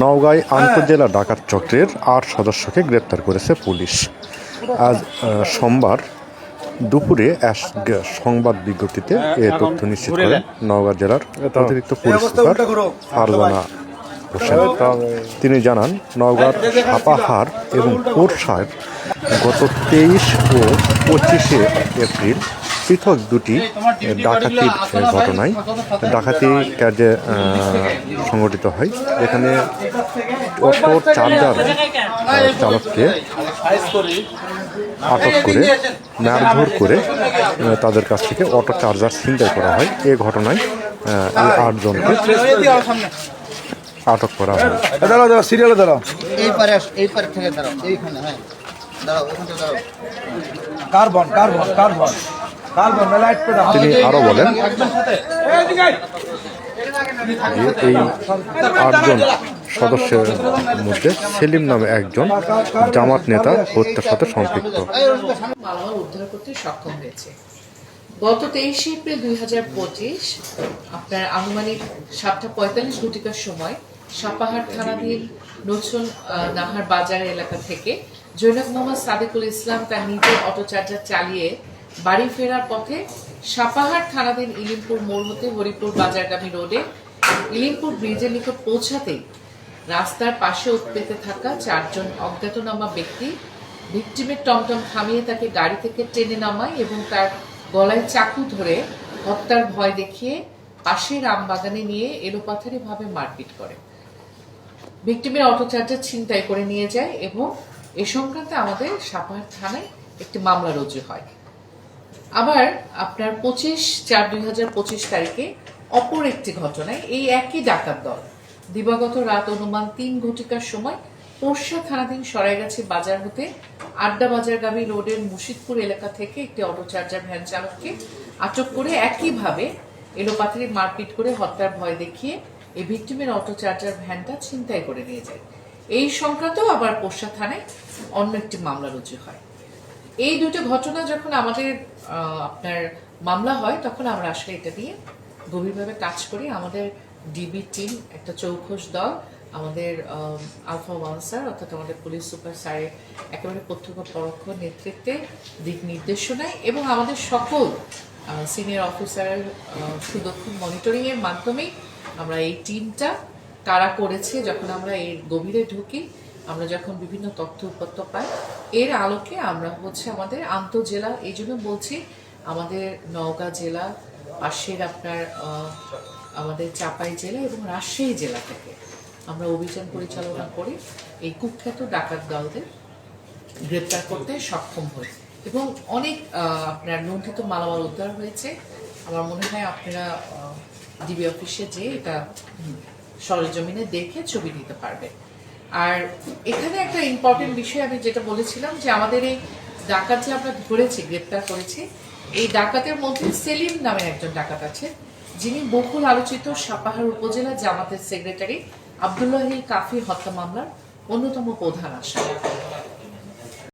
নওগাঁয় আন্তজেলা ডাকাত চক্রের আট সদস্যকে গ্রেপ্তার করেছে পুলিশ। আজ সোমবার দুপুরে সংবাদ বিজ্ঞপ্তিতে এ তথ্য নিশ্চিত করেন নওগাঁ জেলার অতিরিক্ত পুলিশ সুপার ফারজানা হোসেন। তিনি জানান নওগাঁর সাপাহার এবং কোরসার গত তেইশ ও পঁচিশে এপ্রিল পৃথক দুটি ডাকাতির ঘটনায় ডাকাতি আহ, সংগঠিত হয়। যেখানে অটো চার্জার চালককে আটক করে মারধর করে তাদের কাছ থেকে অটো চার্জার ছিনতাই করা হয়। এ ঘটনায় এই আটজনকে আটক করা হয়। দাঁড়াও দাঁড়াও সিরিয়ালে দাঁড়াও। এই পারে এই পারে থেকে দাঁড়াও। এইখানে হ্যাঁ। দাঁড়াও ওখান দাঁড়াও। তিনি আরও বলেন এই আটজন সদস্যের মধ্যে সেলিম নামে একজন জামাত নেতা হত্যার সাথে সম্পৃক্ত। উদ্ধার করতে সক্ষম হয়েছে। গত তেইশে এপ্রিল দুই হাজার পঁচিশ, আপনার আনুমানিক সাতটা পঁয়তাল্লিশ ঘটিকার সময় সাপাহার থানাধীন নতুন নাহার বাজার এলাকা থেকে জৈনক মোহাম্মদ সাদিকুল ইসলাম তার নিজের অটো চার্জার চালিয়ে বাড়ি ফেরার পথে সাপাহার থানাধীন ইলিমপুর মোড় হতে হরিপুর বাজারগামী রোডে ইলিমপুর ব্রিজের নিকট পৌঁছাতেই রাস্তার পাশে উৎপেতে থাকা চারজন অজ্ঞাতনামা ব্যক্তি ভিকটিমের টমটম থামিয়ে তাকে গাড়ি থেকে টেনে নামায় এবং তার গলায় চাকু ধরে হত্যার ভয় দেখিয়ে পাশের আমবাগানে নিয়ে এলোপাথারি ভাবে মারপিট করে। ভিকটিমের অটো চার্জার ছিনতাই করে নিয়ে যায় এবং এ সংক্রান্তে আমাদের সাপাহার থানায় একটি মামলা রুজু হয়। আবার আপনার পঁচিশ চার দুই হাজার পঁচিশ তারিখে অপর একটি ঘটনায় এই একই ডাকাত দল। দিবাগত রাত অনুমান তিন ঘটিকার সময় পোর্শা থানাধীন সরাইগাছি বাজার হতে আড্ডা বাজারগামী রোডের মুর্শিদপুর এলাকা থেকে একটি অটো চার্জার ভ্যান চালককে আটক করে একইভাবে এলোপাথারি মারপিট করে হত্যার ভয় দেখিয়ে এই ভিক্টিমের অটো চার্জার ভ্যানটা ছিনতাই করে নিয়ে যায়। এই সংক্রান্তেও আবার পোর্শা থানায় অন্য একটি মামলা রুজু হয়। এই দুটো ঘটনা যখন আমাদের আপনার মামলা হয়, তখন আমরা আসলে এটা দিয়ে গভীরভাবে কাজ করি। আমাদের ডিবি টিম একটা চৌখস দল, আমাদের আলফা ওয়ান স্যার অর্থাৎ আমাদের পুলিশ সুপার স্যারের একেবারে প্রত্যক্ষ পরোক্ষ নেতৃত্বে দিক নির্দেশনায় এবং আমাদের সকল সিনিয়র অফিসারের সুদক্ষ মনিটরিংয়ের মাধ্যমেই আমরা এই টিমটা কারা করেছে। যখন আমরা এর গভীরে ঢুকি আমরা যখন বিভিন্ন তথ্য উপাত্ত পাই, এর আলোকে আমরা হচ্ছে আমাদের আন্তজেলা এই জন্য বলছি আমাদের নওগাঁ জেলা, পাশের আপনার আমাদের চাপাই জেলা এবং রাজশাহী জেলা থেকে আমরা অভিযান পরিচালনা করে। এই কুখ্যাত ডাকাত দলদের গ্রেপ্তার করতে সক্ষম হই এবং অনেক আপনার লুণ্ঠিত মালামাল উদ্ধার হয়েছে। আমার মনে হয় আপনারা ডিবি অফিসে যেয়ে এটা সরজমিনে দেখে ছবি নিতে পারবে। আর এখানে একটা ইম্পর্টেন্ট বিষয় আমি যেটা বলেছিলাম যে আমাদের এই ডাকাত যে আমরা ধরেছি, গ্রেপ্তার করেছি। এই ডাকাতের মধ্যে সেলিম নামের একজন ডাকাত আছে, যিনি বহুল আলোচিত সাপাহার উপজেলা জামাতের সেক্রেটারি আবদুল্লাহ কাফি হত্যা মামলার অন্যতম প্রধান আসামি।